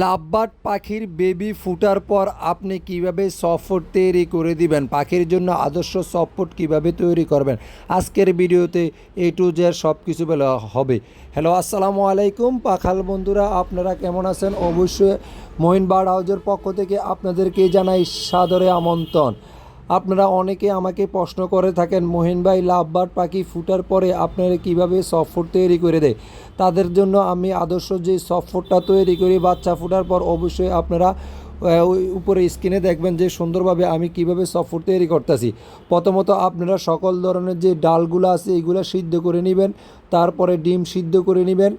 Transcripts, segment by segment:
Lovebird পাখির baby ফুটার পর আপনি কীভাবে সফট তৈরি করে দিবেন? পাখির জন্য আদর্শ সফট কীভাবে তৈরি করবেন? আজকের ভিডিওতে এ টু জেড সব কিছু বলা হবে। হ্যালো, আসসালামু আলাইকুম। পাখাল বন্ধুরা, আপনারা কেমন আছেন? অবশ্যই মহিন বার্ড হাউজের পক্ষ থেকে আপনাদেরকে জানাই সাদরে আমন্ত্রণ। আপনারা অনেকে আমাকে প্রশ্ন করে থাকেন, মহিন ভাই পাখি ফুটার পরে আপনারা কীভাবে সফট তৈরি করে দেয়? তাদের জন্য আমি আদর্শ যে সফটটা তৈরি করি, বাচ্চা ফুটার পর অবশ্যই আপনারা ওই উপরে স্ক্রিনে দেখবেন যে সুন্দরভাবে আমি কীভাবে সফট তৈরি করতেছি। প্রথমত আপনারা সকল ধরনের যে ডালগুলো আছে, এগুলো সিদ্ধ করে নেবেন, তারপরে ডিম সিদ্ধ করে নেবেন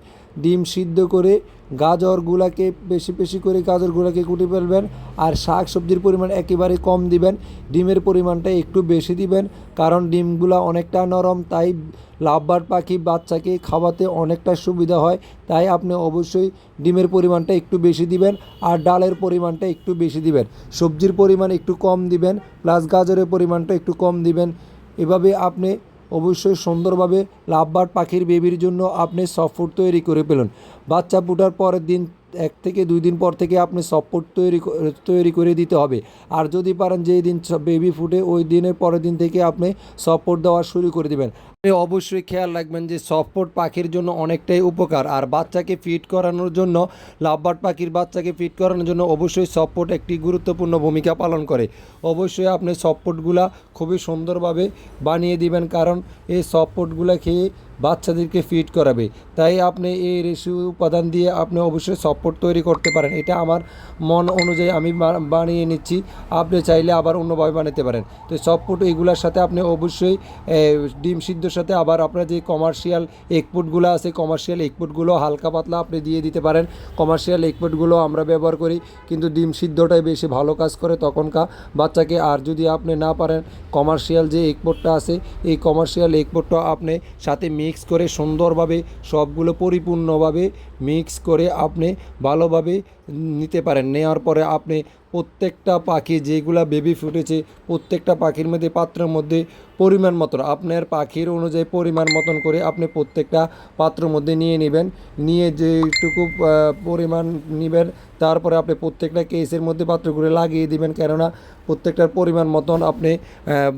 ডিম সিদ্ধ করে গাজরগুলাকে বেশি বেশি করে গাজরগুলাকে কুটে ফেলবেন আর শাক সবজির পরিমাণ একেবারে কম দিবেন। ডিমের পরিমাণটা একটু বেশি দিবেন কারণ ডিমগুলা অনেকটা নরম, তাই লাভবার পাখি বাচ্চাকে খাওয়াতে অনেকটা সুবিধা হয়। তাই আপনি অবশ্যই ডিমের পরিমাণটা একটু বেশি দিবেন আর ডালের পরিমাণটা একটু বেশি দিবেন। সবজির পরিমাণ একটু কম দিবেন, প্লাস গাজরের পরিমাণটা একটু কম দিবেন। এভাবে আপনি অবশ্যই সুন্দরভাবে লাভবার্ড পাখির বেবির জন্য আপনি সফট তৈরি করে পেলেন বাচ্চা ফুটার পরের দিন, এক থেকে দুই দিন পর থেকে আপনি সফট তৈরি তৈরি করে দিতে হবে। আর যদি পারেন যেই দিন বেবি ফুটে, ওই দিনের পরের দিন থেকে আপনি সফট দেওয়া শুরু করে দিবেন। অবশ্যই খেয়াল রাখবেন যে সফট পাখির জন্য অনেকটাই উপকার। আর বাচ্চাকে ফিট করানোর জন্য লাভবার্ড পাখির বাচ্চাকে ফিট করানোর জন্য অবশ্যই সফট একটি গুরুত্বপূর্ণ ভূমিকা পালন করে। অবশ্যই আপনি সফটগুলা খুবই সুন্দরভাবে বানিয়ে দিবেন, কারণ এই সফটগুলা খেয়ে বাচ্চাদেরকে ফিট করাবে। তাই আপনি এই রেশিও উপাদান দিয়ে আপনি অবশ্যই সফট তৈরি করতে পারেন। এটা আমার মন অনুযায়ী আমি বানিয়ে নিচ্ছি। আপনি চাইলে আবার অন্যভাবে বানাতে পারেন। তো সফট এগুলোর সাথে আপনি অবশ্যই ডিম ডিম সাথে আবার আপনার যে কমার্শিয়াল এগপুটগুলো আছে কমার্শিয়াল এগপুটগুলো হালকা পাতলা আপনি দিয়ে দিতে পারেন। কমার্শিয়াল এগপুটগুলো আমরা ব্যবহার করি, কিন্তু ডিম সিদ্ধটাই বেশি ভালো কাজ করে তখনকার বাচ্চাকে। আর যদি আপনি না পারেন কমার্শিয়াল যে এগপোর্টটা আছে, এই কমার্শিয়াল এগপোর্টটা আপনি সাথে মিক্স করে সুন্দরভাবে সবগুলো পরিপূর্ণভাবে মিক্স করে আপনি ভালোভাবে নিতে পারেন। নেওয়ার পরে আপনি প্রত্যেকটা পাখি যেগুলা বেবি ফুটেছে, প্রত্যেকটা পাখির মধ্যে পাত্রের মধ্যে পরিমাণ মতন। আপনার পাখির অনুযায়ী পরিমাণ মতন করে আপনি প্রত্যেকটা পাত্রের মধ্যে নিয়ে নেবেন। নিয়ে যেটুকু পরিমাণ নেবেন তারপরে আপনি প্রত্যেকটা কেসের মধ্যে পাত্রগুলো লাগিয়ে দিবেন। কেননা প্রত্যেকটার পরিমাণ মতন আপনি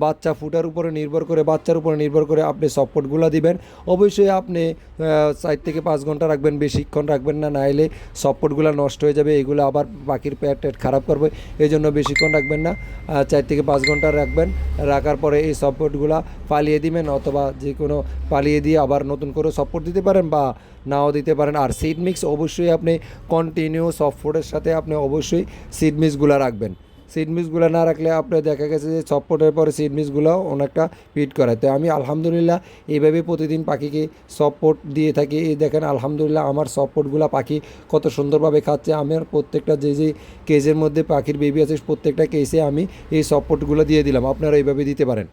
বাচ্চা ফুটার উপরে নির্ভর করে, বাচ্চার উপরে নির্ভর করে আপনি সপোর্টগুলো দিবেন। অবশ্যই আপনি চার থেকে পাঁচ ঘণ্টা রাখবেন, বেশিক্ষণ রাখবেন না, নাইলে সপোর্টগুলো নষ্ট হয়ে যাবে, এগুলো আবার পাখির প্যাট ট্যাট খারাপ করবে এই জন্য বেশিক্ষণ রাখবেন না। চার থেকে পাঁচ ঘণ্টা রাখবেন, রাখার পরে এই সপোর্টগুলো পালিয়ে দিবেন, অথবা যে কোনো পালিয়ে দিয়ে আবার নতুন করে সপোর্ট দিতে পারেন বা নাও দিতে পারেন। আর সিড মিক্স অবশ্যই আপনি কন্টিনিউ সফটওয়্যারের সাথে আপনি অবশ্যই সিড মিক্সগুলো রাখবেন। সিড মিক্সগুলো না রাখলে আপনার দেখা গেছে যে সফটওয়্যারের পরে সিড মিক্সগুলোও অনেকটা ফিট করে। তো আমি আলহামদুলিল্লাহ এইভাবে প্রতিদিন পাখিকে সপোর্ট দিয়ে থাকি। এই দেখেন আলহামদুলিল্লাহ আমার সপোর্টগুলো পাখি কত সুন্দরভাবে খাচ্ছে। আমার প্রত্যেকটা যে যে কেজের মধ্যে পাখির বেবি আছে, প্রত্যেকটা কেসে আমি এই সপোর্টগুলো দিয়ে দিলাম। আপনারা এইভাবে দিতে পারেন।